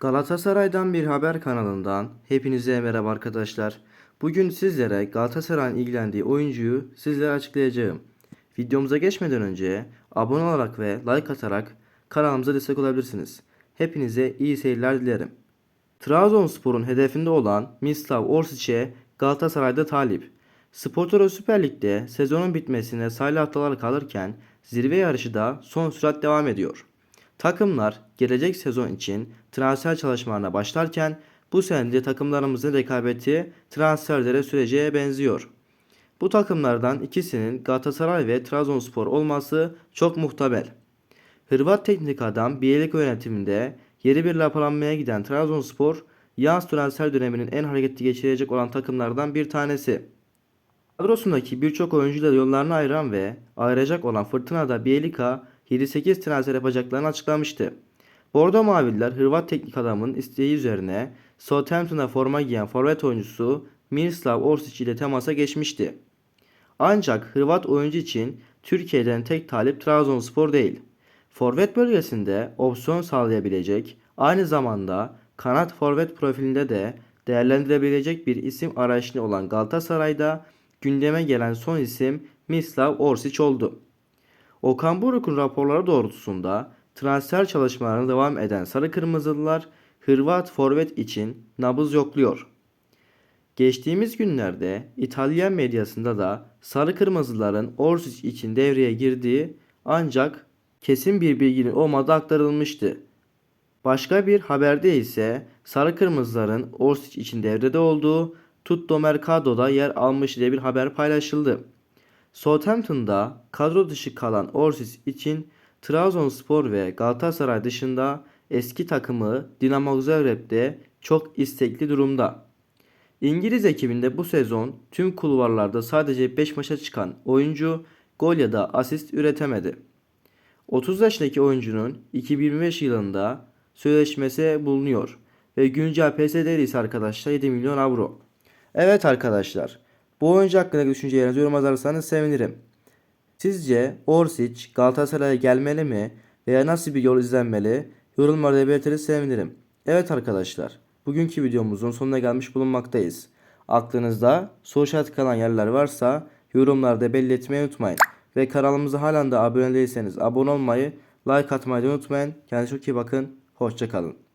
Galatasaray'dan bir haber kanalından hepinize merhaba arkadaşlar. Bugün sizlere Galatasaray'ın ilgilendiği oyuncuyu sizlere açıklayacağım. Videomuza geçmeden önce abone olarak ve like atarak kanalımıza destek olabilirsiniz. Hepinize iyi seyirler dilerim. Trabzonspor'un hedefinde olan Mislav Orsic'e Galatasaray'da talip. Sportoro Süper Lig'de sezonun bitmesine sayılı haftalar kalırken zirve yarışı da son sürat devam ediyor. Takımlar gelecek sezon için transfer çalışmalarına başlarken bu sene de takımlarımızın rekabeti transferlere süreceğe benziyor. Bu takımlardan ikisinin Galatasaray ve Trabzonspor olması çok muhtemel. Hırvat teknik adam Bielik yönetiminde yeri bir lapalanmaya giden Trabzonspor yaz transfer döneminin en hareketli geçirecek olan takımlardan bir tanesi. Kadrosundaki birçok oyuncuyla yollarını ayıran ve ayıracak olan Fırtına'da Bielika 7-8 transfer yapacaklarını açıklamıştı. Bordo Maviller Hırvat teknik adamın isteği üzerine Southampton'a forma giyen forvet oyuncusu Miroslav Orsic ile temasa geçmişti. Ancak Hırvat oyuncu için Türkiye'den tek talip Trabzonspor değil. Forvet bölgesinde opsiyon sağlayabilecek, aynı zamanda kanat forvet profilinde de değerlendirebilecek bir isim arayışında olan Galatasaray'da gündeme gelen son isim Mislav Orsic oldu. Okan Buruk'un raporları doğrultusunda transfer çalışmalarına devam eden Sarı Kırmızılılar Hırvat forvet için nabız yokluyor. Geçtiğimiz günlerde İtalyan medyasında da Sarı Kırmızıların Orsic için devreye girdiği ancak kesin bir bilginin olmadığı aktarılmıştı. Başka bir haberde ise Sarı Kırmızıların Orsic için devrede olduğu Tutto Mercado'da yer almış diye bir haber paylaşıldı. Southampton'da kadro dışı kalan Orsic için Trabzonspor ve Galatasaray dışında eski takımı Dinamo Zagreb'de çok istekli durumda. İngiliz ekibinde bu sezon tüm kulvarlarda sadece 5 maça çıkan oyuncu gol ya da asist üretemedi. 30 yaşındaki oyuncunun 2025 yılında sözleşmesi bulunuyor ve güncel PS değeri ise arkadaşlar 7 milyon avro. Evet arkadaşlar bu oyuncu hakkındaki düşüncelerinizi yorum yazarsanız sevinirim. Sizce Orsic Galatasaray'a gelmeli mi veya nasıl bir yol izlenmeli? Yorumlarda belirtiriz sevinirim. Evet arkadaşlar bugünkü videomuzun sonuna gelmiş bulunmaktayız. Aklınızda soru işareti kalan yerler varsa yorumlarda belli etmeyi unutmayın. Ve kanalımıza halen de abone değilseniz abone olmayı, like atmayı unutmayın. Kendinize çok iyi bakın. Hoşçakalın.